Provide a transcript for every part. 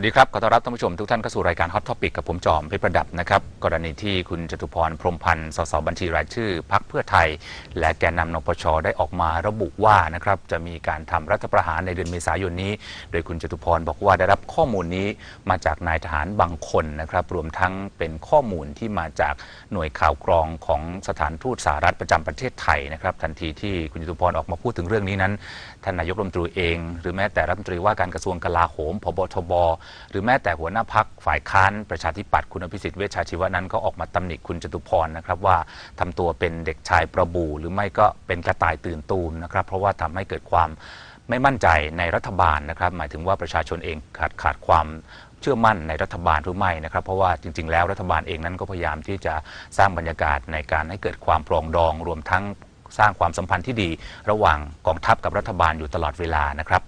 สวัสดีครับ ขอต้อนรับท่านผู้ชมทุกท่านเข้าสู่รายการ Hot Topic กับผมจอมเพชรประดับนะครับ กรณีที่คุณจตุพรพรมพันธ์สสบัญชีรายชื่อพักเพื่อไทย และแกนนำนปชได้ออกมาระบุว่านะครับจะมีการทำรัฐประหารในเดือนเมษายนนี้ โดยคุณจตุพรบอกว่าได้รับข้อมูลนี้มาจากนายทหารบางคนนะครับ รวมทั้งเป็นข้อมูลที่มาจากหน่วยข่าวกรองของสถานทูตสหรัฐประจำประเทศไทยนะครับ ทันทีที่คุณจตุพรออกมาพูดถึงเรื่องนี้นั้นท่านนายกรัฐมนตรีเอง หรือแม้แต่รัฐมนตรีว่าการกระทรวงกลาโหมพบทบ หรือแม้แต่หัวหน้าพักฝ่ายค้านประชาธิปัตย์คุณอภิสิทธิ์เวชชาชีวะนั้นก็ออกมาตำหนิคุณจตุพรนะครับว่าทำตัวเป็นเด็กชายประบูหรือไม่ก็เป็นกระต่ายตื่นตูมนะครับเพราะว่าทำให้เกิดความไม่มั่นใจในรัฐบาลนะครับ หมายถึงว่าประชาชนเองขาดขาดความเชื่อมั่นในรัฐบาลหรือไม่นะครับ เพราะว่าจริง ๆ แล้วรัฐบาลเองนั้นก็พยายามที่จะสร้างบรรยากาศในการให้เกิดความปรองดองรวมทั้ง สร้างความสัมพันธ์ที่ดีระหว่างกองทัพกับรัฐบาลอยู่ตลอดเวลานะครับ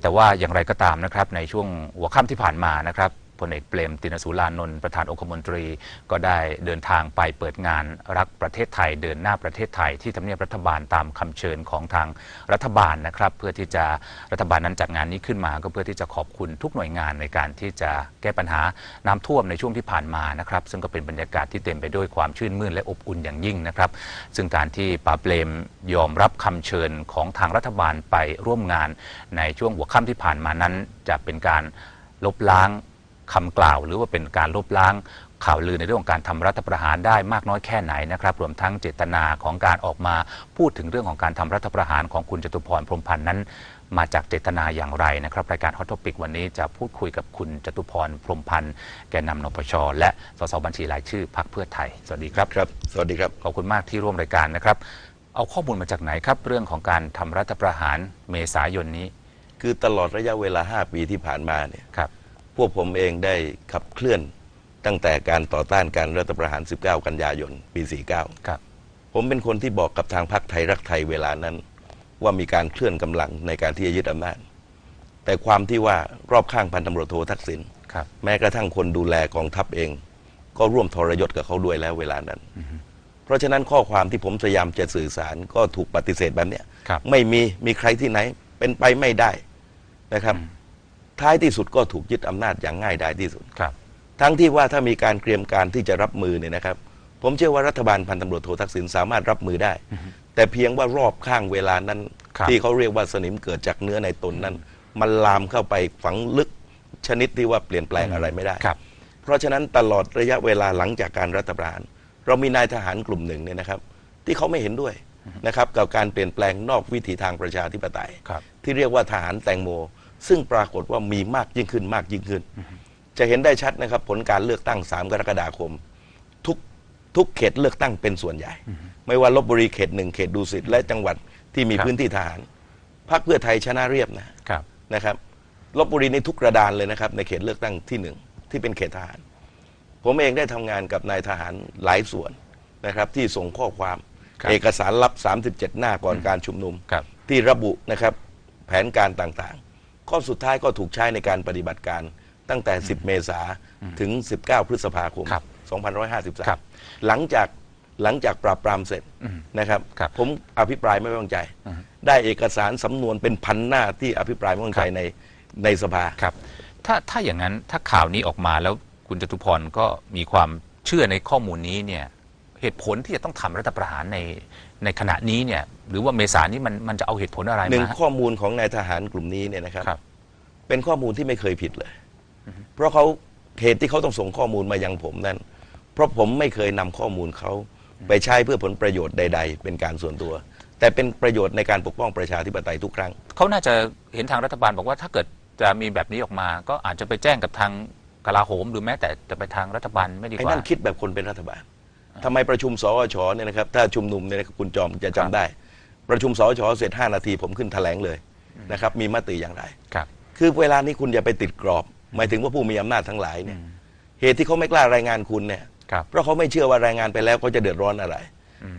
แต่ว่าอย่างไรก็ตามนะครับในช่วงหัวค่ำที่ผ่านมานะครับ พลเอกเปรมตินสุรานนท์ประธานองคมนตรี ก็ได้เดินทางไปเปิดงานรักประเทศไทย เดินหน้าประเทศไทยที่ทำเนียบรัฐบาลตามคำเชิญของทางรัฐบาลนะครับ เพื่อที่จะรัฐบาลนั้นจัดงานนี้ขึ้นมา ก็เพื่อที่จะขอบคุณทุกหน่วยงานในการที่จะแก้ปัญหาน้ำท่วมในช่วงที่ผ่านมานะครับซึ่งก็เป็นบรรยากาศที่เต็มไปด้วยความชื่นมื่นและอบอุ่นอย่างยิ่งนะครับ ซึ่งการที่ป่าเปรมยอมรับคำเชิญของทางรัฐบาลไปร่วมงานในช่วงหัวค่ำที่ผ่านมานั้น จะเป็นการลบล้าง คำกล่าว หรือว่าเป็นการลบล้างข่าวลือในเรื่องของการทำรัฐประหารได้มากน้อยแค่ไหนนะครับรวมทั้งเจตนาของการออกมาพูดถึงเรื่องของการทำรัฐประหารของคุณจตุพรพรหมพันธ์นั้น มาจากเจตนาอย่างไรนะครับรายการฮอต t o ปิกวันนี้จะพูดคุยกับคุณจตุพรพรหมพันธ์แกนนำนปชและสสบัญชีรายชื่อพรรคเพื่อไทย สวัสดีครับครับ สวัสดีครับขอบคุณมากที่ร่วมรายการนะครับ เอาข้อมูลมาจากไหนครับ เรื่องของการทำรัฐประหารเมษายนนี้ คือตลอดระยะเวลา 5 ปีที่ผ่านมาเนี่ยครับ พวกผมเองได้ขับเคลื่อนตั้งแต่การต่อต้านการรัฐประหาร 19 กันยายน ปี 49 ครับ ผมเป็นคนที่บอกกับทางพรรคไทยรักไทยเวลานั้น ว่ามีการเคลื่อนกำลังในการที่จะยึดอำนาจ แต่ความที่ว่ารอบข้างพันตำรวจโททักษิณครับแม้กระทั่งคนดูแลกองทัพเอง ก็ร่วมทรยศกับเขาด้วยแล้วเวลานั้น เพราะฉะนั้นข้อความที่ผมพยายามจะสื่อสารก็ถูกปฏิเสธแบบเนี้ยครับไม่มีมีใครที่ไหนเป็นไปไม่ได้นะครับ ท้ายที่สุดก็ถูกยึดอำนาจอย่างง่ายดายที่สุด ครับ ทั้งที่ว่าถ้ามีการเตรียมการที่จะรับมือเนี่ยนะครับ ผมเชื่อว่ารัฐบาลพันตำรวจโททักษิณสามารถรับมือได้ แต่เพียงว่ารอบข้างเวลานั้น ครับ ที่เขาเรียกว่าสนิมเกิดจากเนื้อในตนนั้น มันลามเข้าไปฝังลึกชนิดที่ว่าเปลี่ยนแปลงอะไรไม่ได้ ครับ เพราะฉะนั้นตลอดระยะเวลาหลังจากการรัฐประหารเรามีนายทหารกลุ่มหนึ่งเนี่ยนะครับ ที่เขาไม่เห็นด้วยนะครับกับการเปลี่ยนแปลงนอกวิถีทางประชาธิปไตย ครับ ที่เรียกว่าทหารแตงโม ซึ่งปรากฏว่ามีมากยิ่งขึ้นมากยิ่งขึ้น จะเห็นได้ชัดนะครับ ผลการเลือกตั้ง 3 กรกฎาคม ทุกทุกเขตเลือกตั้งเป็นส่วนใหญ่ ไม่ว่าลบบุรีเขตหนึ่งเขตดุสิตและจังหวัดที่มีครับพื้นที่ทหารพรรคเพื่อไทยชนะเรียบนะครับนะครับลบบุรีในทุกกระดานเลยนะครับ ในเขตเลือกตั้งที่หนึ่งที่เป็นเขตทหาร ผมเองได้ทำงานกับนายทหารหลายส่วนนะครับ ที่ส่งข้อความครับเอกสารลับ 37 หน้าก่อนการชุมนุมครับที่ระบุนะครับแผนการต่างๆ ข้อสุดท้ายก็ถูกใช้ในการปฏิบัติการตั้งแต่ 10 เมษาถึง 19 พฤษภาคม ครับครับ 2553 หลังจากหลังจากปราบปรามเสร็จนะครับ ครับผมอภิปรายไม่ไว้วางใจ ได้เอกสารสำนวนเป็นพันหน้าที่อภิปรายไม่ไว้วางใจครับ ในในสภา ครับ ถ้าถ้าอย่างนั้นถ้าข่าวนี้ออกมาแล้วคุณจตุพรก็มีความเชื่อในข้อมูลนี้เนี่ยเหตุผลที่จะต้องทำรัฐประหารในในขณะนี้เนี่ยหรือว่าเมษานี้มันมันจะเอาเหตุผลอะไรหนึ่งมาข้อมูลของนายทหารกลุ่มนี้เนี่ยนะครับ ครับ เป็นข้อมูลที่ไม่เคยผิดเลย เพราะเขาเหตุที่เขาต้องส่งข้อมูลมายังผมนั้น เพราะผมไม่เคยนำข้อมูลเขาไปใช้เพื่อผลประโยชน์ใด ๆ เป็นการส่วนตัว แต่เป็นประโยชน์ในการปกป้องประชาธิปไตยทุกครั้ง เขาน่าจะเห็นทางรัฐบาลบอกว่าถ้าเกิดจะมีแบบนี้ออกมา ก็อาจจะไปแจ้งกับทางกลาโหม หรือแม้แต่จะไปทางรัฐบาลไม่ดีกไอ้ว่า นั่นคิดแบบคนเป็นรัฐบาลทำไมประชุมสอชเนี่ยนะครับ ถ้าชุมนุมเนี่ยนะครับคุณจอมจะจำครับได้ ประชุมสอชเสร็จ 5 นาทีผมขึ้นแถลงเลยนะครับ มีมติอย่างไร ครับ คือเวลานี้คุณอย่าไปติดกรอบ หมายถึงว่าผู้มีอำนาจทั้งหลายเนี่ยเหตุที่เขาไม่กล้ารายงานคุณเนี่ยครับ เพราะเขาไม่เชื่อว่ารายงานไปแล้วเขาจะเดือดร้อนอะไร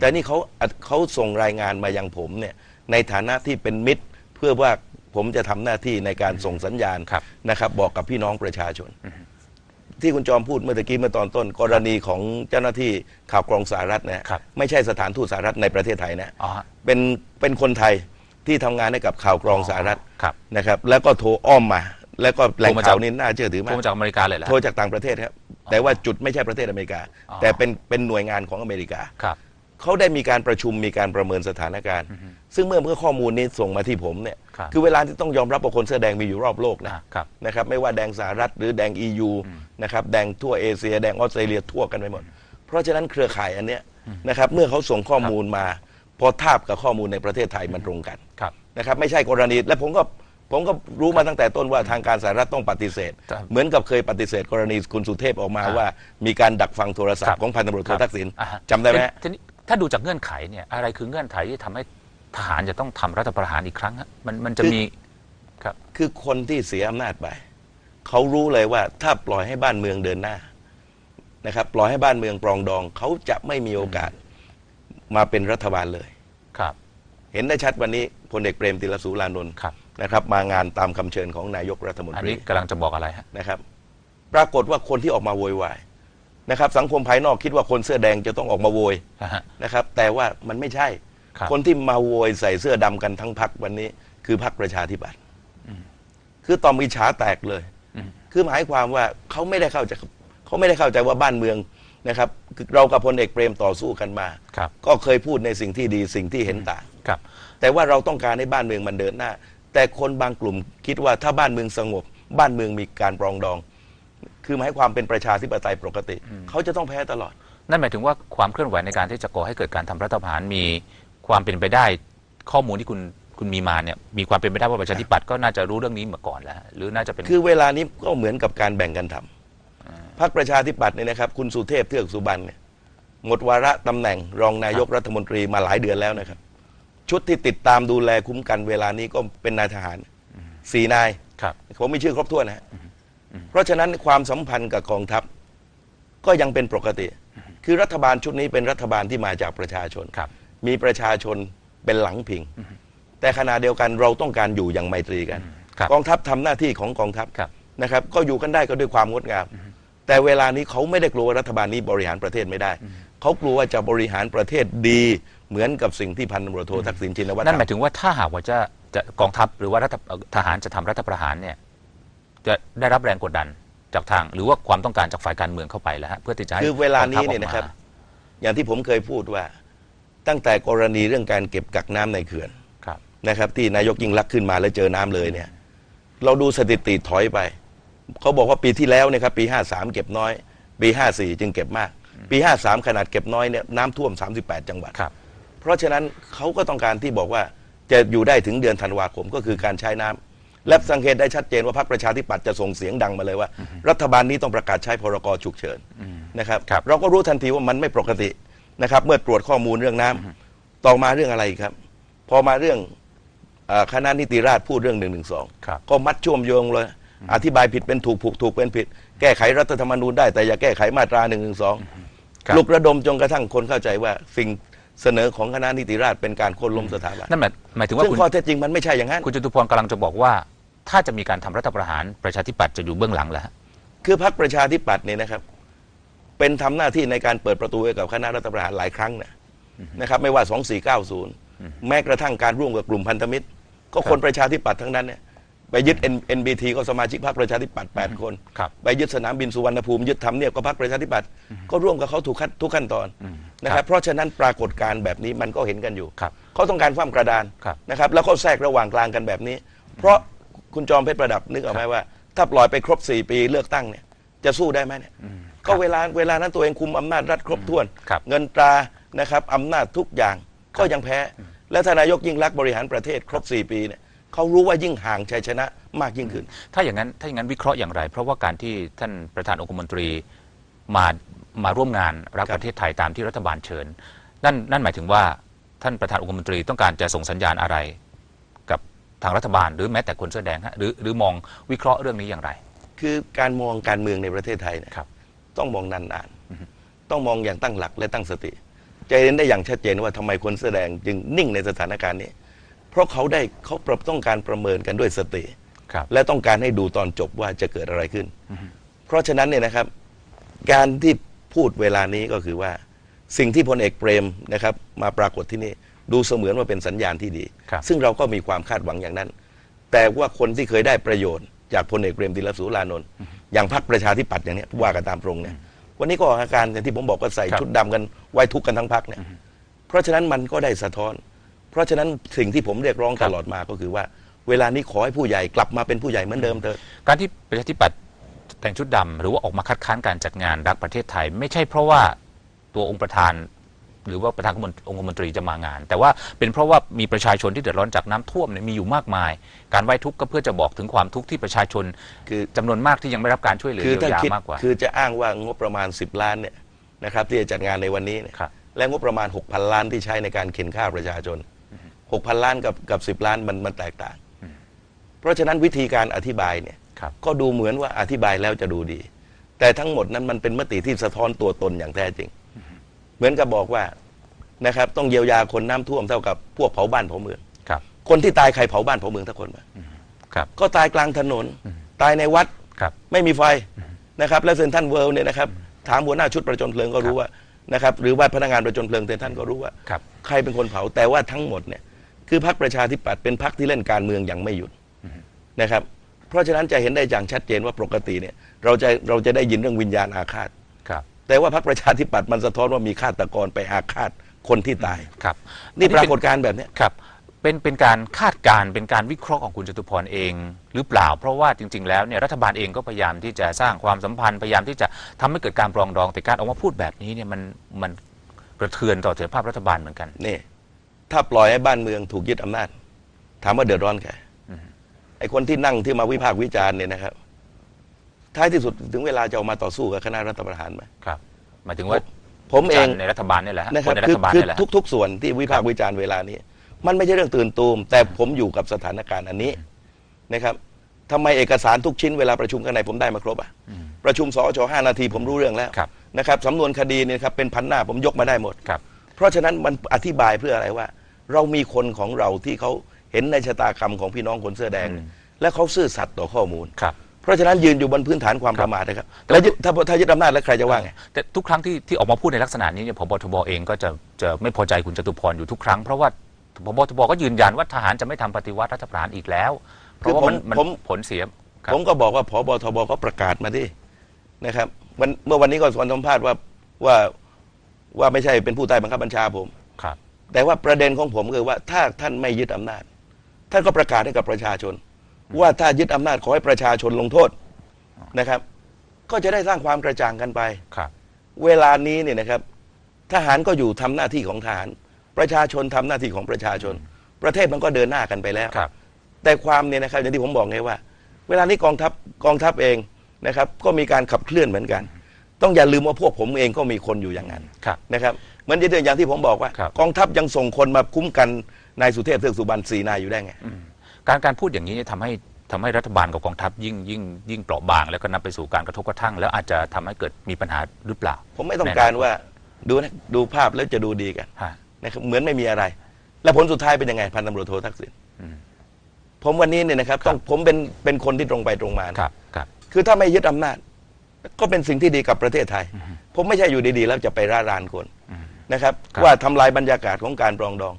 แต่นี่เขาอัดเขาส่งรายงานมายังผมเนี่ยในฐานะที่เป็นมิตร เพื่อว่าผมจะทำหน้าที่ในการส่งสัญญาณครับ นะครับ บอกกับพี่น้องประชาชน ที่คุณจอมพูดเมื่อตะกี้เมื่อตอนต้น กรณีของเจ้าหน้าที่ข่าวกรองสหรัฐเนี่ยครับไม่ใช่สถานทูตสหรัฐในประเทศไทยนะอ๋อฮะเป็นเป็นคนไทยที่ทำงานให้กับข่าวกรองสหรัฐครับ นะครับ แล้วก็โทรอ้อมมา แล้วก็แหล่งโทรมาจาข่ากวนี้น่าเชื่อถือโทมารก มาจากอเมริกาเลยเหรอโทรจากต่างประเทศครับ แต่ว่าจุดไม่ใช่ประเทศอเมริกา อ๋อ แต่เป็นเป็นหน่วยงานของอเมริกา ครับ เขาได้มีการประชุมมีการประเมินสถานการณ์ ซึ่งเมื่อเมื่อข้อมูลนี้ส่งมาที่ผมเนี่ยครับคือเวลาที่ต้องยอมรับว่าคนเสื้อแดงมีอยู่รอบโลกนะอ่าครับนะครับไม่ว่าแดงสหรัฐหรือแดง EU นะครับแดงทั่วเอเชีย แดงออสเตรเลียทั่วกันไปหมด เพราะฉะนั้นเครือข่ายอันเนี้ยนะครับเมื่อเขาส่งข้อมูลมา พอทาบกับข้อมูลในประเทศไทยมันตรงกัน ครับ นะครับไม่ใช่กรณีและผมก็ผมก็รู้มาตั้งแต่ต้นว่าทางการสหรัฐต้องปฏิเสธ ครับเหมือนกับเคยปฏิเสธกรณีคุณสุเทพออกมาอ่าว่า มีการดักฟังโทรศัพครัท์บของพันตำรวจโทครับทักษิณอ่าฮะจำได้ไหมฮะ ทีนี้ ถ้าดูจากเงื่อนไขเนี่ยอะไรคือเงื่อนไขที่ทำให้ทหารจะต้องทำรัฐประหารอีกครั้งฮะมันมันจะคือมีครับคือคนที่เสียอำนาจไปเขารู้เลยว่าถ้าปล่อยให้บ้านเมืองเดินหน้านะครับปล่อยให้บ้านเมืองปรองดองเขาจะไม่มีโอกาสมาเป็นรัฐบาลเลยครับ เห็นได้ชัดวันนี้พลเอกเปรมติลสูรานนท์ครับนะครับ มางานตามคำเชิญของนายกรัฐมนอันตรีนี้กำลังจะบอกอะไรฮะนะครับ ปรากฏว่าคนที่ออกมาโวยวาย นะครับสังคมภายนอกคิดว่าคนเสื้อแดงจะต้องออกมาโวยอ่าฮะ นะครับ แต่ว่ามันไม่ใช่ ครับ คนที่มาโวยใส่เสื้อดำกันทั้งพักวันนี้ คือพักประชาธิปัตย์คือตอมอิจฉาแตกเลย อืม คือหมายความว่าเขาไม่ได้เข้าใจเขาไม่ได้เข้าใจว่าบ้านเมืองนะครับคือเรากับพลเอกเปรมต่อสู้กันมา ครับ ก็เคยพูดในสิ่งที่ดีสิ่งที่เห็นต่าง ครับ แต่ว่าเราต้องการให้บ้านเมืองมันเดินหน้า แต่คนบางกลุ่มคิดว่าถ้าบ้านเมืองสงบ บ้านเมืองมีการปรองดอง คือหมายความเป็นประชาธิปไตยปกติ เขาจะต้องแพ้ตลอด นั่นหมายถึงว่าความเคลื่อนไหวในการที่จะก่อให้เกิดการทำรัฐประหารมีความเป็นไปได้ข้อมูลที่คุณคุณมีมาเนี่ยมีความเป็นไปได้ว่าประชาธิปัตย์ก็น่าจะรู้เรื่องนี้มาก่อนแล้วฮะหรือน่าจะเป็น คือเวลานี้ก็เหมือนกับการแบ่งกันทำพรรคประชาธิปัตย์เนี่ยนะครับ คุณสุเทพเทือกสุบรรณเนี่ยหมดวาระตำแหน่งรองนายกรัฐมนตรีมาหลายเดือนแล้วนะครับ ชุดที่ติดตามดูแลคุ้มกันเวลานี้ก็เป็นนายทหารสี่นายครับผมมีชื่อครบถ้วนนะฮะ เพราะฉะนั้นความสัมพันธ์กับกองทัพก็ยังเป็นปกติ คือรัฐบาลชุดนี้เป็นรัฐบาลที่มาจากประชาชนครับมีประชาชนเป็นหลังพิง แต่ขณะเดียวกันเราต้องการอยู่อย่างไมตรีกันครับกองทัพทำหน้าที่ของกองทัพครับนะครับ ก็อยู่กันได้ก็ด้วยความงดงาม แต่เวลานี้เขาไม่ได้กลัวว่ารัฐบาลนี้บริหารประเทศไม่ได้ เขากลัวว่าจะบริหารประเทศดีเหมือนกับสิ่งที่พันตำรวจโททักษิณชินวัตรนั่นหมายทำถึงว่าถ้าหากว่าจะจะกองทัพหรือว่ารัฐเอ่อทหารจะทำรัฐประหารเนี่ย จะได้รับแรงกดดันจากทาง หรือว่าความต้องการจากฝ่ายการเมืองเข้าไปแล้วฮะเพื่อที่จะให้คือเวลานี้กองทัพออกเนี่ยนะครับมาอย่างที่ผมเคยพูดว่า ตั้งแต่กรณีเรื่องการเก็บกักน้ำในเขื่อนครับนะครับ ที่นายกยิ่งลักษณ์ขึ้นมาแล้วเจอน้ำเลยเนี่ย เราดูสถิติถอยไปเขาบอกว่าปีที่แล้วเนะครับปี 53 เก็บน้อย ปี 54 จึงเก็บมาก ปี 53 ขนาดเก็บน้อยเนี่ยน้ำท่วม 38 จังหวัดครับเพราะฉะนั้นเขาก็ต้องการที่บอกว่าจะอยู่ได้ถึงเดือนธันวาคมก็คือการใช้น้ำ และสังเกตได้ชัดเจนว่าพรรคประชาธิปัตย์จะส่งเสียงดังมาเลยว่า รัฐบาลนี้ต้องประกาศใช้พรกฉุกเฉินนะครับครับเราก็รู้ทันทีว่ามันไม่ปกตินะครับ เมื่อตรวจข้อมูลเรื่องน้ำต่อมาเรื่องอะไรอีกครับ พอมาเรื่องเอ่อคณะนิติราษฎร์พูดเรื่องหนึ่งหนึ่งสองครับก็มัดช่วมโยงเลย อธิบายผิดเป็นถูกผูกถูกเป็นผิด แก้ไขรัฐธรรมนูญได้แต่อย่าแก้ไขมาตราหนึ่งหนึ่งสองครับลุกระดมจนกระทั่งคนเข้าใจว่าสิ่งเสนอของคณะนิติราษฎร์เป็นการโค่นล้มสถาบันนั่นหมายหมายถึงว่าซึ่งคุณข้อเท็จจริงมันไม่ใช่อย่างนั้น คุณจตุพรกำลังจะบอกว่า ถ้าจะมีการทำรัฐประหารประชาธิปัตย์จะอยู่เบื้องหลังแล้วฮะคือพรรคประชาธิปัตย์เนี่ยนะครับ เป็นทำหน้าที่ในการเปิดประตูให้กับคณะรัฐประหารหลายครั้งนะนะครับ ไม่ว่า 2490 แม้กระทั่งการร่วมกับกลุ่มพันธมิตร ก็คนประชาธิปัตย์ทั้งนั้นเนี่ยไปยึด N- NBT ก็สมาชิกพรรคประชาธิปัตย์8คน ครับ ไปยึดสนามบินสุวรรณภูมิยึดทำเนียบก็พรรคประชาธิปัตย์ก็ร่วมกับเขาทุกขั้นทุกขั้นตอนนะคครัรับบเพราะฉะนั้นปรากฏการณ์แบบนี้มันก็เห็นกันอยู่ ครับเขาต้องการฟ้ามกระดานครับ นะครับแล้วก็แทรกระหว่างกลางกันแบบนี้ เพราะ คุณจอมเพชรประดับนึกออกไหมว่า ถ้าปล่อยไปครบ 4 ปีเลือกตั้งเนี่ยจะสู้ได้ไหมเนี่ยก็เวลาเวลานั้นตัวเองคุมอำนาจรัฐครบถ้วน ครับ เงินตรานะครับอำนาจทุกอย่างก็ยังแพ้ แล้วถ้านายกยิ่งรักษณ์บริหารประเทศครบ 4 ปีเนี่ยเขารู้ว่ายิ่งห่างชัยชนะมากยิ่งขึ้น ถ้าอย่างนั้นถ้าอย่างนั้นวิเคราะห์อย่างไร เพราะว่าการที่ท่านประธานองคมนตรีมามาร่วมงานรักครับประเทศไทยตามที่รัฐบาลเชิญ นั่นนั่นหมายถึงว่าท่านประธานองคมนตรีต้องการจะส่งสัญญาณอะไรกับ ทางรัฐบาล หรือแม้แต่คนเสื้อแดงฮะหรือหรือมองวิเคราะห์เรื่องนี้อย่างไร คือการมองการเมืองในประเทศไทยเนี่ยครับ ต้องมองนานๆ ต้องมองอย่างตั้งหลักและตั้งสติ จะเห็นได้อย่างชัดเจนว่าทำไมคนแสอแดงจึงนิ่งในสถานการณ์นี้ เพราะเขาได้เขาปรับต้องการประเมินกันด้วยสติ ครับ และต้องการให้ดูตอนจบว่าจะเกิดอะไรขึ้น เพราะฉะนั้นเนี่ยนะครับ การที่พูดเวลานี้ก็คือว่า สิ่งที่พลเอกเปรมนะครับ มาปรากฏที่นี่ ดูเสมือนว่าเป็นสัญญาณที่ดีครับซึ่งเราก็มีความคาดหวังอย่างนั้น แต่ว่าคนที่เคยได้ประโยชน์ จากพลเอกเปรมติลสุรานนท์อย่างพรรคประชาธิปัตย์อย่างเนี้ยว่ากันตามตรงเนี่ยวันนี้ก็ออกอาการอย่างที่ผมบอกก็ใส่ครับชุดดำกันไว้ทุกข์กันทั้งพรรคเนี่ยเพราะฉะนั้นมันก็ได้สะท้อน เพราะฉะนั้นสิ่งที่ผมเรียกร้องตลอดมาก็คือว่า เวลานี้ขอให้ผู้ใหญ่กลับมาเป็นผู้ใหญ่เหมือนเดิมเถอะการที่ประชาธิปัตย์แต่งชุดดำหรือว่าออกมาคัดค้านการจัดงานรักประเทศไทย ไม่ใช่เพราะว่าตัวองค์ประธาน หรือว่าประธานองค์คมนตรีจะมางาน แต่ว่าเป็นเพราะว่ามีประชาชนที่เดือดร้อนจากน้ำท่วมเนี่ยมีอยู่มากมาย การไว้ทุกข์ก็เพื่อจะบอกถึงความทุกข์ที่ประชาชนคือจำนวนมากที่ยังไม่รับการช่วยเหลือคือเยียถ้าวยาคิดมากกว่า คือจะอ้างว่างบประมาณ 10 ล้านเนี่ยนะครับที่จะจัดงานในวันนี้เนี่ยครับและงบประมาณ 6,000 ล้านที่ใช้ในการเข็นค่าประชาชน 6,000 ล้านกับกับ 10 ล้านมันมันแตกต่าง เพราะฉะนั้นวิธีการอธิบายเนี่ยครับก็ดูเหมือนว่าอธิบายแล้วจะดูดี แต่ทั้งหมดนั้นมันเป็นมติที่สะท้อนตัวตนอย่างแท้จริง เหมือนกับบอกว่านะครับ ต้องเยียวยาคนน้ำท่วมเท่ากับพวกเผาบ้านเผาเมืองครับ คนที่ตายใครเผาบ้านเผาเมืองทุกคนมาครับ ก็ตายกลางถนน ตายในวัดครับ ไม่มีไฟนะครับ และเซนทรันเวิลด์เนี่ยนะครับ ถามหัวหน้าชุดประจนเพลิงก็รู้ว่านะครับ หรือว่าพนักงานประจนเพลิงเซนทรันก็รู้ว่าครับใครเป็นคนเผาแต่ว่าทั้งหมดเนี่ยคือพรรคประชาธิปัตย์เป็นพรรคที่เล่นการเมืองอย่างไม่หยุดนะครับ เพราะฉะนั้นจะเห็นได้อย่างชัดเจนว่าปกติเนี่ยเราจะเราจะได้ยินเรื่องวิญญาณอาฆาตครับ แต่ว่าพรรคประชาธิปัตย์มันสะท้อนว่ามีฆาตกรไปอาฆาตคนที่ตาย ครับ นี่อัปราเป็กฏการณ์แบบเนี้ย ครับ เป็นเป็นการคาดการณ์เป็นการวิเคราะห์ของคุณจตุพรเองหรือเปล่า เพราะว่าจริง ๆ แล้วเนี่ยรัฐบาลเองก็พยายามที่จะสร้างความสัมพันธ์พยายามที่จะทำให้เกิดการปรองดองแต่การออกมาพูดแบบนี้เนี่ยมันมันกระเทือนต่อเสถียรภาพรัฐบาลเหมือนกัน นี่ ถ้าปล่อยให้บ้านเมืองถูกยึดอำนาจ ถามว่าเดือดร้อนแค่ไอ้คนที่นั่งที่มาวิพากษ์วิจารณ์เนี่ยนะครับ ท้ายที่สุดถึงเวลาจะออกมาต่อสู้กับคณะรัฐประหารไหมครับหมายถึงว่าผมเองในรัฐบาลเนี่ยแหละฮะนะคครันบในรัคือฐบาลคือเนี่ยแหละฮะทุก ๆ ส่วนที่วิพากษ์วิจารณ์เวลานี้ มันไม่ใช่เรื่องตื่นตูม แต่ผมอยู่กับสถานการณ์อันนี้นะครับทำไมเอกสารทุกชิ้นเวลาประชุมข้างในผมได้มาครบอะประชุมสอชห้านาทีผมรู้เรื่องแล้วครับนะครับสำนวนคดีเนี่ยครับเป็นพันหน้าผมยกมาได้หมดครับเพราะฉะนั้นมันอธิบายเพื่ออะไรว่า เรามีคนของเราที่เขาเห็นในชะตากรรมของพี่น้องคนเสื้อแดงอืมและเขาซื่อสัตย์ต่อข้อมูลครับ เพราะฉะนั้นยืนอยู่บนพื้นฐานความครับประมาทนะครับแต่แล้วยึดถ้าถ้ายึดอำนาจแล้วใครจะว่าไง แต่ทุกครั้งที่ที่ออกมาพูดในลักษณะนี้เนี่ยพบทบเองก็จะจะไม่พอใจคุณจตุพรอยู่ทุกครั้ง เพราะว่าพบทบก็ยืนยันว่าทหารจะไม่ทำปฏิวัติรัฐประหารอีกแล้ว เพราะว่ามันคือผมมันผม ผลเสียครับผมก็บอกว่าพบทบก็ประกาศมาดินะครับวันเมื่อวันนี้ก็สอนสัมภาษณ์ว่าว่าว่าไม่ใช่เป็นผู้ใต้บังคับบัญชาผม ครับ แต่ว่าประเด็นของผมคือว่าถ้าท่านไม่ยึดอำนาจ ท่านก็ประกาศให้กับประชาชน ว่าถ้ายึดอำนาจขอให้ประชาชนลงโทษนะครับ ก็จะได้สร้างความกระจ่างกันไปครับ เวลานี้เนี่ยนะครับ ทหารก็อยู่ทำหน้าที่ของทหาร ประชาชนทำหน้าที่ของประชาชน ประเทศมันก็เดินหน้ากันไปแล้วครับ แต่ความเนี่ยนะครับอย่างที่ผมบอกไงว่า เวลานี้กองทัพกองทัพเองนะครับ ก็มีการขับเคลื่อนเหมือนกัน ต้องอย่าลืมว่าพวกผมเองก็มีคนอยู่อย่างนั้นครับนะครับเหมือนอย่างที่ผมบอกว่าครับกองทัพยังส่งคนมาคุ้มกันนายสุเทพเทือกสุบรรณสีนายอยู่ได้ไง การการพูดอย่างนี้เนี่ยทำให้ทำให้รัฐบาลกับกองทัพยิ่งยิ่งยิ่งเปราะบาง แล้วก็นำไปสู่การกระทบกระทั่ง แล้วอาจจะทำให้เกิดมีปัญหาหรือเปล่า ผมไม่ต้องการว่าดูนะดูภาพแล้วจะดูดีกันฮะนะครับเหมือนไม่มีอะไร แล้วผลสุดท้ายเป็นยังไงพันตำรวจโททักษิณอืมผมวันนี้เนี่ยนะครับต้องผมเป็นเป็นคนที่ตรงไปตรงมานะครับครับ คือถ้าไม่ยึดอำนาจ ก็เป็นสิ่งที่ดีกับประเทศไทย ผมไม่ใช่อยู่ดีๆ แล้วจะไปร่ารานคนนะครับครับว่าทำลายบรรยากาศของการปรองดอง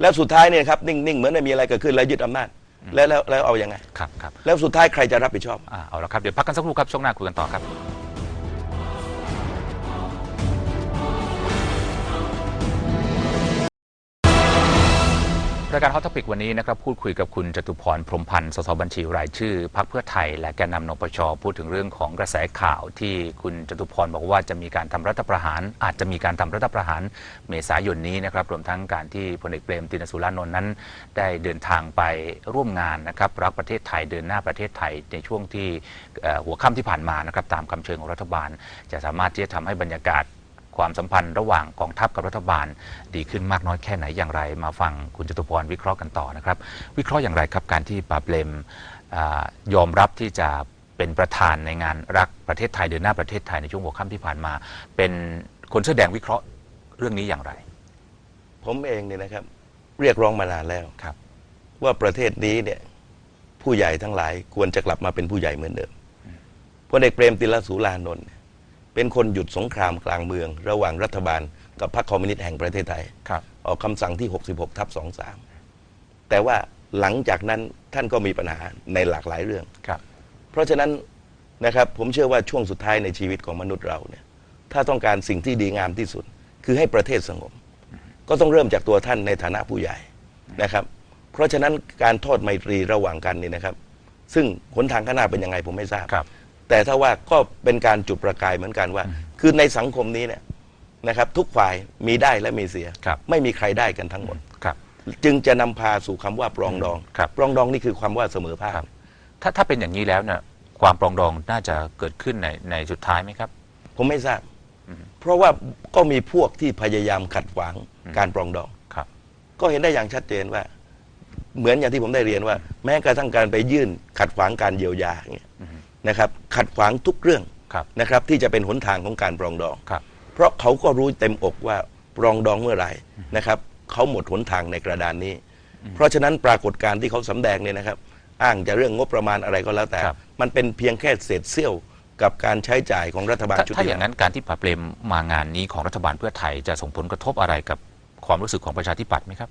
แล้วสุดท้ายเนี่ยครับนิ่งๆเหมือนไม่มีอะไรเกิดขึ้นแล้วยึดอำนาจ แล้วแล้วแล้วเอาอยัางไง ครับครับแล้วสุดท้ายใครจะรับผิดชอบ อ่าเอาละครับ เดี๋ยวพักกันสักครู่ครับ ช่วงหน้าคุยกันต่อครับ รายการฮอต t ปิกวันนี้นะครับพูดคุยกับคุณจตุพรพรมพันธ์สสบัญชีรายชื่อพักเพื่อไทย และแกนนำนปชพูดถึงเรื่องของกระแสข่าวที่คุณจตุพรบอกว่าจะมีการทำรัฐประหาร อาจจะมีการทำรัฐประหารเมษายนนี้นะครับรวมทั้งการที่พลเอกเปรมตินสุรานนท์นั้น ได้เดินทางไปร่วมงานนะครับรักประเทศไทยเดินหน้าประเทศไทยในช่วงที่หัวค่ำที่ผ่านมานะครับตามคำเชิญของรัฐบาล จะสามารถที่จะทำให้บรรยากาศ ความสัมพันธ์ระหว่างกองทัพกับรัฐบาล ดีขึ้นมากน้อยแค่ไหนอย่างไร มาฟังคุณจตุพรวิเคราะห์กันต่อนะครับ วิเคราะห์อย่างไรครับการที่ปราบเลมอายอมรับที่จะเป็นประธานในงานรักประเทศไทยเดินหน้าประเทศไทยในช่วงหัวค่ำที่ผ่านมา เป็นคนเสื้อแดงวิเคราะห์เรื่องนี้อย่างไร ผมเองเนี่ยนะครับ เรียกร้องมานานแล้วครับ ว่าประเทศนี้เนี่ยผู้ใหญ่ทั้งหลายควรจะกลับมาเป็นผู้ใหญ่เหมือนเดิมพลเอกเปรมติลสุรานนท์ เนี่ยเป็นคนหยุดสงครามกลางเมือง ระหว่างรัฐบาลกับพรรคคอมมิวนิสต์แห่งประเทศไทย ครับ ออกคำสั่งที่ 66 ทับ 23 แต่ว่าหลังจากนั้นท่านก็มีปัญหาในหลากหลายเรื่อง ครับ เพราะฉะนั้นนะครับผมเชื่อว่าช่วงสุดท้ายในชีวิตของมนุษย์เราเนี่ยถ้าต้องการสิ่งที่ดีงามที่สุด คือให้ประเทศสงบ ก็ต้องเริ่มจากตัวท่านในฐานะผู้ใหญ่นะครับ เพราะฉะนั้นการทอดไมตรีระหว่างกันนี่นะครับ ซึ่งหนทางข้างหน้าเป็นยังไงผมไม่ทราบ ครับ แต่ถ้าว่าก็เป็นการจุดประกายเหมือนกันว่า คือในสังคมนี้เนี่ยนะครับทุกฝ่ายมีได้และมีเสีย ครับไม่มีใครได้กันทั้งหมด ครับ จึงจะนำพาสู่คำว่าปรองดอง ครับ ปรองดองนี่คือความว่าเสมอภาคครับถ้าถ้าเป็นอย่างนี้แล้วเนี่ยความปรองดองน่าจะเกิดขึ้นในในสุดท้ายไหมครับ ผมไม่ทราบเพราะว่าก็มีพวกที่พยายามขัดขวางการปรองดอง ครับ ก็เห็นได้อย่างชัดเจนว่า เหมือนอย่างที่ผมได้เรียนว่า แม้กระทั่งการไปยื่นขัดขวางการเยียวยาอย่างเงี้ย นะครับขัดขวางทุกเรื่องครับนะครับที่จะเป็นหนทางของการปรองดองครับเพราะเขาก็รู้เต็มอกว่าปรองดองเมื่อไหร่นะครับเขาหมดหนทางในกระดานนี้ เพราะฉะนั้นปรากฏการณ์ที่เขาสำแดงเนี่ยนะครับ อ้างจะเรื่องงบประมาณอะไรก็แล้วแต่ครับมันเป็นเพียงแค่เศษเสี้ยวกับการใช้จ่ายของรัฐบาลถ้าชุดถ้าที่อย่างแล้วนั้นการที่ปราบเปรมมางานนี้ของรัฐบาลเพื่อไทยจะส่งผลกระทบอะไรกับความรู้สึกของประชาธิปัตย์ไหมครับ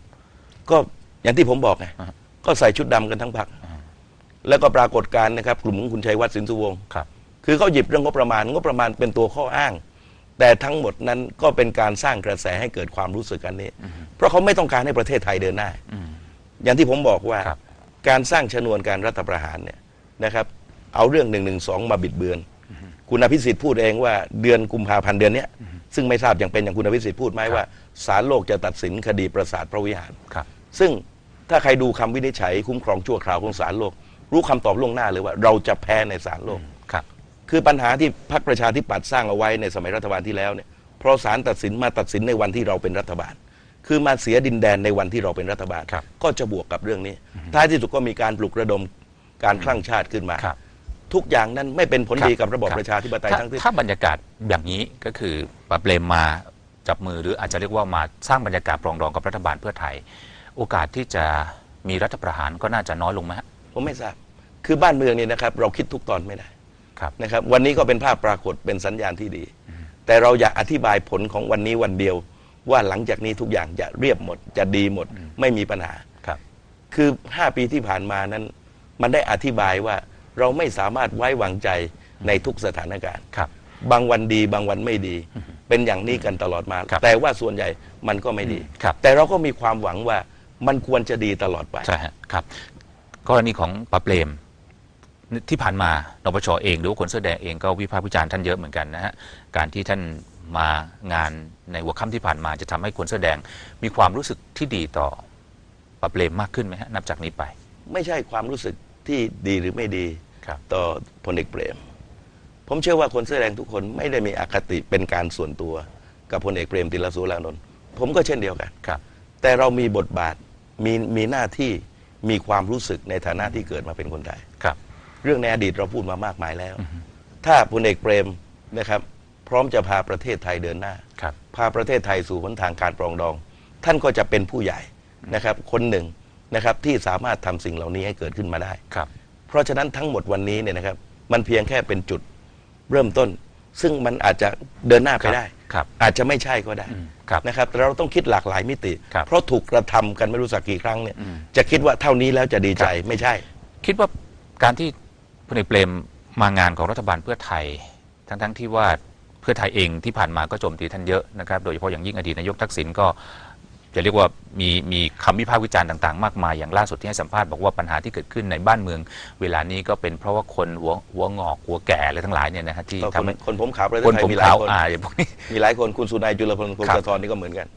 ก็อย่างที่ผมบอกไงอ่าฮะก็ใส่ชุดดำกันทั้งพรรค แล้วก็ปรากฏการณ์นะครับกลุ่มของคุณชัยวัฒน์สินสุวงศ์ครับ คือเขาหยิบเรื่องงบประมาณงบประมาณเป็นตัวข้ออ้าง แต่ทั้งหมดนั้นก็เป็นการสร้างกระแสให้เกิดความรู้สึกกันนี้ เพราะเขาไม่ต้องการให้ประเทศไทยเดินหน้าอืมอย่างที่ผมบอกว่าครับการสร้างชนวนการรัฐประหารเนี่ยนะครับ เอาเรื่องหนึ่งหนึ่งสองมาบิดเบือน คุณอภิสิทธิ์พูดเองว่าเดือนกุมภาพันธ์เดือนเนี้ยซึ่งไม่ทราบอย่างเป็นอย่างคุณอภิสิทธิ์พูดไหมครับว่าศาลโลกจะตัดสินคดีประสาทพระวิหาร ครับ ซึ่งถ้าใครดูคำวินิจฉัยคุ้มครองชั่วคราวของศาลโลก รู้คำตอบล่วงหน้าเลยว่า เราจะแพ้ในศาลโลกครับ คือปัญหาที่พรรคประชาธิปัตย์สร้างเอาไว้ในสมัยรัฐบาลที่แล้วเนี่ยเพราะศาลตัดสินมาตัดสินในวันที่เราเป็นรัฐบาล คือมาเสียดินแดนในวันที่เราเป็นรัฐบาลครับก็จะบวกกับเรื่องนี้ ท้ายที่สุดก็มีการปลุกระดมการคลั่งชาติขึ้นมาครับทุกอย่างนั้นไม่เป็นผลครับดีกับระบอบครับประชาธิปไตยถ้าทั้งสิ้นถ้าบรรยากาศแบบนี้ก็คือปราบเปรมมาจับมือหรืออาจจะเรียกว่ามาสร้างบรรยากาศปรองดองกับรัฐบาลเพื่อไทย โอกาสที่จะมีรัฐประหารก็น่าจะน้อยลงไหมฮะ ผมไม่ทราบ คือบ้านเมืองนี่นะครับ เราคิดทุกตอนไม่ได้ครับนะครับ วันนี้ก็เป็นภาพปรากฏเป็นสัญญาณที่ดี แต่เราอยากอธิบายผลของวันนี้วันเดียว ว่าหลังจากนี้ทุกอย่างจะเรียบหมด จะดีหมด ไม่มีปัญหาครับ คือ 5 ปีที่ผ่านมานั้น มันได้อธิบายว่าเราไม่สามารถไว้วางใจในทุกสถานการณ์ครับบางวันดีบางวันไม่ดี เป็นอย่างนี้กันตลอดมาครับแต่ว่าส่วนใหญ่มันก็ไม่ดีครับแต่เราก็มีความหวังว่ามันควรจะดีตลอดไป ใช่ฮะครับ กรณีของปราบเปรมที่ผ่านมานปชเอง หรือว่าคนเสื้อแดงเองก็วิพากษ์วิจารณ์ท่านเยอะเหมือนกันนะฮะการที่ท่านมางานในหัวค่ำที่ผ่านมาจะทำให้คนเสื้อแดงมีความรู้สึกที่ดีต่อปราบเปรมมากขึ้นไหมฮะนับจากนี้ไป ไม่ใช่ความรู้สึกที่ดีหรือไม่ดีครับต่อพลเอกเปรม ผมเชื่อว่าคนเสื้อแดงทุกคนไม่ได้มีอคติเป็นการส่วนตัวกับพลเอกเปรมติลสุรานนท์ผมก็เช่นเดียวกันครับ แต่เรามีบทบาทมีมีหน้าที่ มีความรู้สึกในฐานะที่เกิดมาเป็นคนไทย ครับ เรื่องในอดีตเราพูดมามากมายแล้ว ถ้าพลเอกเปรมนะครับ พร้อมจะพาประเทศไทยเดินหน้า ครับ พาประเทศไทยสู่หนทางการปรองดอง ท่านก็จะเป็นผู้ใหญ่นะครับ คนหนึ่งนะครับที่สามารถทำสิ่งเหล่านี้ให้เกิดขึ้นมาได้ ครับ เพราะฉะนั้นทั้งหมดวันนี้เนี่ยนะครับ มันเพียงแค่เป็นจุดเริ่มต้น ซึ่งมันอาจจะเดินหน้าไปได้ ครับ อาจจะไม่ใช่ก็ได้ อืม ครับนะครับแต่เราต้องคิดหลากหลายมิติ ครับเพราะถูกกระทำกันไม่รู้สักกี่ครั้งเนี่ยอืม จะคิดว่าเท่านี้แล้วจะดีใจไม่ใช่ คิดว่าการที่พลเอกเปรมมางานของรัฐบาลเพื่อไทย ทั้งๆที่ว่าเพื่อไทยเองที่ผ่านมาก็โจมตีท่านเยอะนะครับ โดยเฉพาะอย่างยิ่งอดีตนายกทักษิณก็ จะเรียกว่ามีมีคำวิพากษ์วิจารณ์ต่างๆ มากมายอย่างล่าสุดที่ให้สัมภาษณ์บอกว่าปัญหาที่เกิดขึ้นในบ้านเมือง เวลานี้ก็เป็นเพราะว่าคนหัวหัวงอกหัวแก่อะไรทั้งหลายเนี่ยนะฮะที่ก็คทำนให้ คนผมขาวประเทคศนไทยผมมีหลายขาวคนอ่าอย่างพวกนี้ มีหลายคนคุณสุนัยจุลพลพงครับ ศธรนี่ก็เหมือนกัน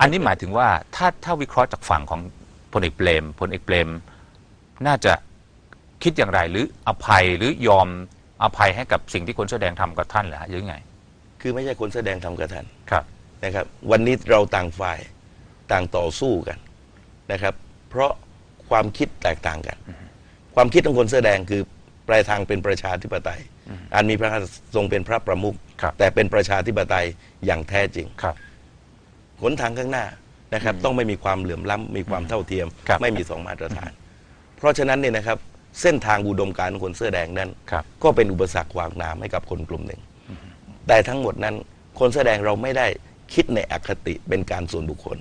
อันนี้หมายถึงว่าถ้าถ้าวิเคราะห์จากฝั่งของพลเอกเปรมพลเอกเปรม น่าจะคิดอย่างไรหรืออภัยหรือยอมอภัยให้กับสิ่งที่คนแสอแดงทำกับท่านเหรอฮะหรือไงคือไม่ใช่คนแสดงทำกระทัน ครับ นะครับ วันนี้เราต่างฝ่ายต่างต่อสู้กันนะครับ เพราะความคิดแตกต่างกัน ความคิดของคนเสื้อแดงคือปลายทางเป็นประชาธิปไตย อันมีพระทรงเป็นพระประมุขครับแต่เป็นประชาธิปไตยอย่างแท้จริงครับหนทางข้างหน้านะครับ ต้องไม่มีความเหลื่อมล้ำมีความเท่าเทียมครับไม่มีสองมาตรฐาน เพราะฉะนั้นเนี่ยนะครับ เส้นทางอุดมการณ์ของคนเสื้อแดงนั้นครับก็เป็นอุปสรรคขวางหน้ำให้กับคนกลุ่มหนึ่ง แต่ทั้งหมดนั้นคนเสื้อแดงเราไม่ได้ คิดในอคติเป็นการส่วนบุคคล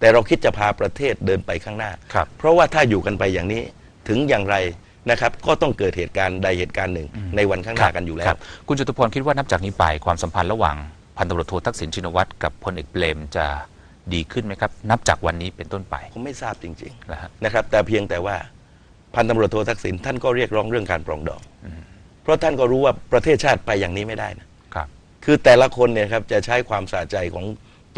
แต่เราคิดจะพาประเทศเดินไปข้างหน้า ครับเพราะว่าถ้าอยู่กันไปอย่างนี้ถึงอย่างไรนะครับ ก็ต้องเกิดเหตุการณ์ใดเหตุการณ์หนึ่งในวันข้างหน้ากันอยู่แล้คว รับคุณจตุพรคิดว่านับจากนี้ไปความสัมพันธ์ระหว่างพันตำรวจโททักษิณชินวัตรกับพลเอกเปรมจะดีขึ้นไหมครับ นับจากวันนี้เป็นต้นไปผมไม่ทราบจริง นะฮะ ๆ นะครับ แต่เพียงแต่ว่าพันตำรวจโททักษิณท่านก็เรียกร้องเรื่องการปรองดองเพราะท่านก็รู้ว่าประเทศชาติไปอย่างนี้ไม่ได้นะ ครับคือแต่ละคนเนี่ยครับจะใช้ความสะใจของ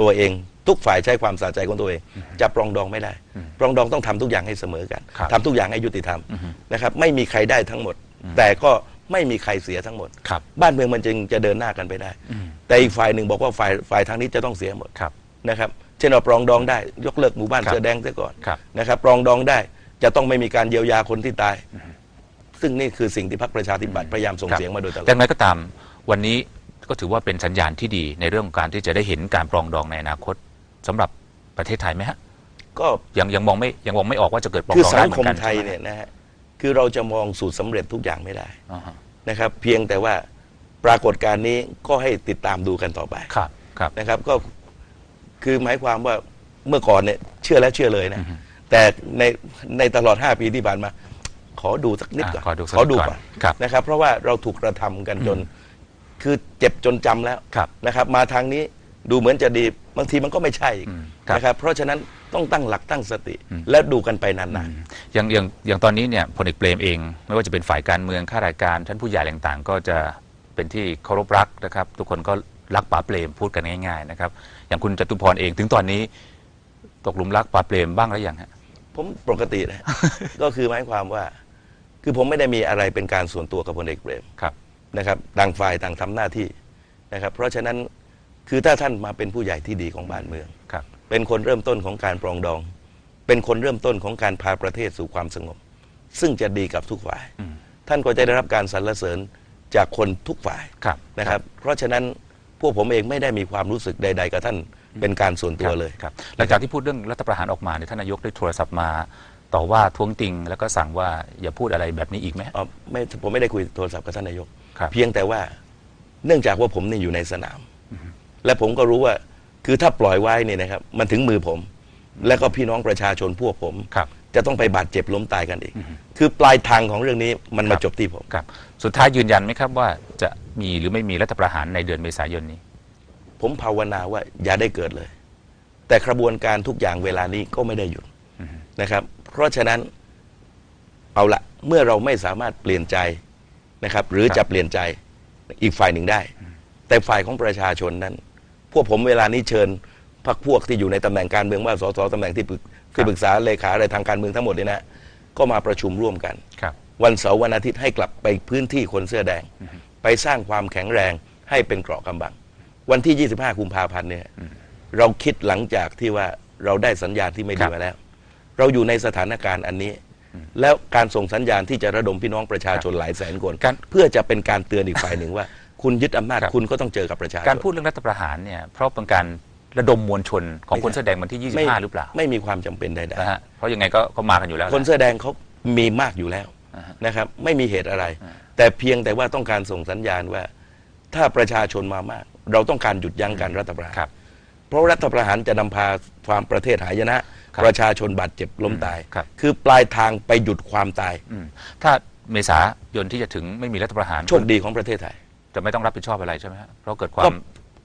ตัวเอง ทุกฝ่ายใช้ความสะใจของตัวเอง จะปรองดองไม่ได้ ปรองดองต้องทำทุกอย่างให้เสมอกันครับทำทุกอย่างให้ยุติธรรมอือฮึนะครับไม่มีใครได้ทั้งหมด แต่ก็ไม่มีใครเสียทั้งหมดครับบ้านเมืองมันจึงจะเดินหน้ากันไปได้อืมแต่อีกฝ่ายหนึ่งบอกว่าฝ่ายฝ่ายทางนี้จะต้องเสียหมดครับนะครับเช่นเราปรองดองได้ ยกเลิกหมู่บ้านครับเสื้อแดงเสียก่อนครับนะครับปรองดองได้จะต้องไม่มีการเยียวยาคนที่ตาย ซึ่งนี่คือสิ่งที่พรรคประชาธิปัตย์พยายามส่งครับเสียงมาโดยตลอดแต่อย่างไรก็ตามวันนี้ ก็ถือว่าเป็นสัญญาณที่ดีในเรื่องของการที่จะได้เห็นการปรองดองในอนาคตสำหรับประเทศไทยไหมฮะก็ยังยังมองไม่ยังมองไม่ออกว่าจะเกิดปรองคือดองสัได้งเหมืคอมนกันไทยใช่ไหมเนี่ยนะฮะคือเราจะมองสูตรสำเร็จทุกอย่างไม่ได้อ่าฮะนะครับ เพียงแต่ว่าปรากฏการณ์นี้ก็ให้ติดตามดูกันต่อไปครับครับ นะครับ ก็คือหมายความว่าเมื่อก่อนเนี่ยเชื่อแล้วเชื่อเลยนะ อือฮึ แต่ในในตลอด 5 ปีที่ผ่านมา ขอดูสักนิดก่อนอ่าขอดูสักนิดก่อนก่อนครับ นะครับ เพราะว่าเราถูกกระทำกันจน คือเจ็บจนจำแล้วครับนะครับมาทางนี้ดูเหมือนจะดีบางทีมันก็ไม่ใช่อีกอืมครับ นะครับเพราะฉะนั้นต้องตั้งหลักตั้งสติอืมและดูกันไปนานอย่างอย่างอย่างตอนนี้เนี่ยพลเอกเปรมเอง ไม่ว่าจะเป็นฝ่ายการเมืองข้าราชการท่านผู้ใหญ่ต่างๆ ก็จะเป็นที่เคารพรักนะครับ ทุกคนก็รักป๋าเปรมพูดกันง่ายๆนะครับอย่างคุณจตุพรเองถึงตอนนี้ ตกหลุมรักป๋าเปรมบ้างหรือยังฮะๆผมปกตินะ ก็คือหมายความว่า คือผมไม่ได้มีอะไรเป็นการส่วนตัวกับพลเอกเปรมครับ นะครับต่างฝ่ายต่างทำหน้าที่นะครับ เพราะฉะนั้นคือถ้าท่านมาเป็นผู้ใหญ่ที่ดีของบ้านเมืองครับเป็นคนเริ่มต้นของการปรองดอง เป็นคนเริ่มต้นของการพาประเทศสู่ความสงบ ซึ่งจะดีกับทุกฝ่ายอืมท่านก็จะได้รับการสรรเสริญจากคนทุกฝ่ายครับนะครับ เพราะฉะนั้นพวกผมเองไม่ได้มีความรู้สึกใด ๆ กับท่านเป็นการส่วนตัวเลยครับหลังจากที่พูดเรื่องรัฐประหารออกมาเนี่ยท่านนายกได้โทรศัพท์มาต่อว่าท้วงติงแล้วก็สั่งว่าอย่าพูดอะไรแบบนี้อีกไหมอ๋อไม่ผมไม่ได้คุยโทรศัพท์กับท่านนายก ครับ เพียงแต่ว่าเนื่องจากว่าผมนี่อยู่ในสนาม และผมก็รู้ว่า คือถ้าปล่อยไว้เนี่ยนะครับ มันถึงมือผม และก็พี่น้องประชาชนพวกผม ครับ จะต้องไปบาดเจ็บล้มตายกันอีก คือปลายทางของเรื่องนี้มันมาจบที่ผม ครับ สุดท้ายยืนยันไหมครับว่าจะมีหรือไม่มีรัฐประหารในเดือนเมษายนนี้ ผมภาวนาว่าอย่าได้เกิดเลย แต่กระบวนการทุกอย่างเวลานี้ก็ไม่ได้หยุดนะครับ เพราะฉะนั้นเอาละเมื่อเราไม่สามารถเปลี่ยนใจ นะครับหรือครับจะเปลี่ยนใจอีกฝ่ายหนึ่งได้ แต่ฝ่ายของประชาชนนั้น พวกผมเวลานี้เชิญพรรคพวกที่อยู่ในตำแหน่งการเมืองว่าสสตำแหน่งที่ปรึกที่ปรึกษาเลขาอะไรทางการเมืองทั้งหมดเนี่ยนะก็มาประชุมร่วมกันครับวันเสาร์วันอาทิตย์ให้กลับไปพื้นที่คนเสื้อแดง ไปสร้างความแข็งแรงให้เป็นเกราะกำบัง วันที่ 25กุมภาพันธ์เนี่ยเราคิดหลังจากที่ว่าเราได้สัญญาณที่ไม่คดีรับมาแล้ว เราอยู่ในสถานการณ์อันนี้ แล้วการส่งสัญญาณที่จะระดมพี่น้องประชาชนหลายแสนคนการเพื่อจะเป็นการเตือนอีกฝ่ายหนึ่งว่า คุณยึดอำนาจครับคุณก็ต้องเจอกับประชาชนการพูดเรื่องรัฐประหารเนี่ยเพราะเป็นการระดมมวลชนของไม่คนใช่เสื้อแดงวันที่ไม่25 หรือเปล่า ไม่มีความจำเป็นใดนะฮะเพราะยังไงก็ก็มากันอยู่แล้วๆคนนะเสื้อแดงเขามีมากอยู่แล้วอ่าฮะนะครับไม่มีเหตุอะไรอ่าแต่เพียงแต่ว่าต้องการส่งสัญญาณว่า ถ้าประชาชนมามาก เราต้องการหยุดยั้งการรัฐประหารครับเพราะรัฐประหารจะนำพาความประเทศหายนะ ครับประชาชนบาดเจ็บล้มตายครับ คือปลายทางไปหยุดความตาย อืมถ้าเมษายนที่จะถึงไม่มีรัฐประหารโชคดีของประเทศไทย จะไม่ต้องรับผิดชอบอะไรใช่ไหมฮะเพราะเกิดควาก็ม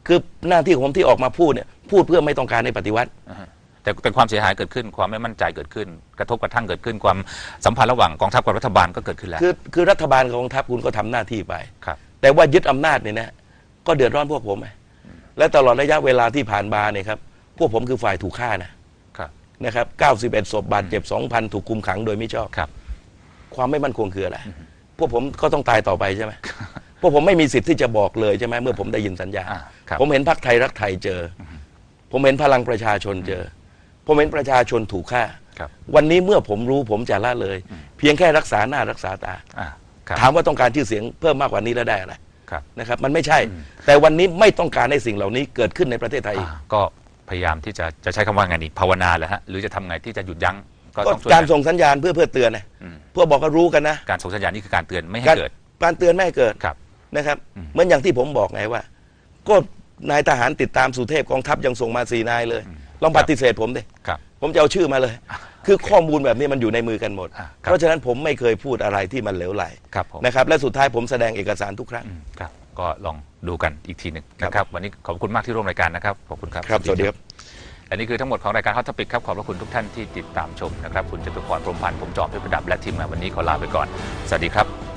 คือหน้าที่ของผมที่ออกมาพูดเนี่ยพูดเพื่อไม่ต้องการในปฏิวัติ อ่าฮะแต่แต่ความเสียหายเกิดขึ้น ความไม่มั่นใจเกิดขึ้น กระทบกระทั่งเกิดขึ้น ความสัมพันธ์ระหว่างกองทัพกับรัฐบาลก็เกิดขึ้นแล้วคือคือรัฐบาลกับกองทัพคุณก็ทำหน้าที่ไป ครับ แต่ว่ายึดอำนาจเนี่ยนะก็เดือดร้อนพวกผมไงและตลอดระยะเวลาที่ผ่านมาเนี่ยครับ พวกผมคือฝ่ายถูกฆ่านะครับ นะครับ91ศพบาดเจ็บ 2,000 ถูกคุมขังโดยไม่ชอบ ครับ ความไม่มั่นคงคืออะไร พวกผมก็ต้องตายต่อไปใช่ไหม พวกผมไม่มีสิทธิ์ที่จะบอกเลยใช่ไหมเมื่อผมได้ยินสัญญา อ่าครับ ผมเห็นพรรคไทยรักไทยเจออผมเห็นพลังประชาชนเจอ ผมเห็นประชาชนถูกฆ่า ครับ วันนี้เมื่อผมรู้ผมจะละเลย เพียงแค่รักษาหน้ารักษาตา อ่าครับถามว่าต้องการชื่อเสียงเพิ่มมากกว่านี้แล้วได้อะไรครับ นะครับ มันไม่ใช่ แต่วันนี้ไม่ต้องการให้สิ่งเหล่านี้เกิดขึ้นในประเทศไทยอีก อ่าก็ พยายามที่จะจะใช้คำว่าไงดีภาวนาแหละฮะหรือจะทำไงที่จะหยุดยั้งก็ก็ต้องช่วยการกันส่งสัญญาณเพื่อเพื่อเตือนนะอืมเพื่อบอกก็รู้กันนะ การส่งสัญญาณนี่คือการเตือนไม่ให้การเกิดการเตือนไม่ให้เกิดครับ นะครับ อืม เหมือนอย่างที่ผมบอกไงว่า ก็นายทหารติดตามสุเทพกองทัพยังส่งมาสี่นายเลย ลองปฏิเสธผมดิครับ ผมจะเอาชื่อมาเลยคคือข้อมูลแบบนี้มันอยู่ในมือกันหมด อ่าครับ เพราะฉะนั้นผมไม่เคยพูดอะไรที่มันเหลวไหลครับผมนะครับและสุดท้ายผมแสดงเอกสารทุกครั้ง อืมครับ ก็ลองดูกันอีกทีหนึ่งครับนะครับ วันนี้ขอบคุณมากที่ร่วมรายการนะครับ ขอบคุณครับ ครับ สวัสดีครับ และนี่คือทั้งหมดของรายการ Hot Topic ครับ ขอบพระคุณทุกท่านที่ติดตามชมนะครับ คุณจตุพรพรหมพันธ์ ผมจอมเพชรประดับ และทีมงานวันนี้ขอลาไปก่อน สวัสดีครับ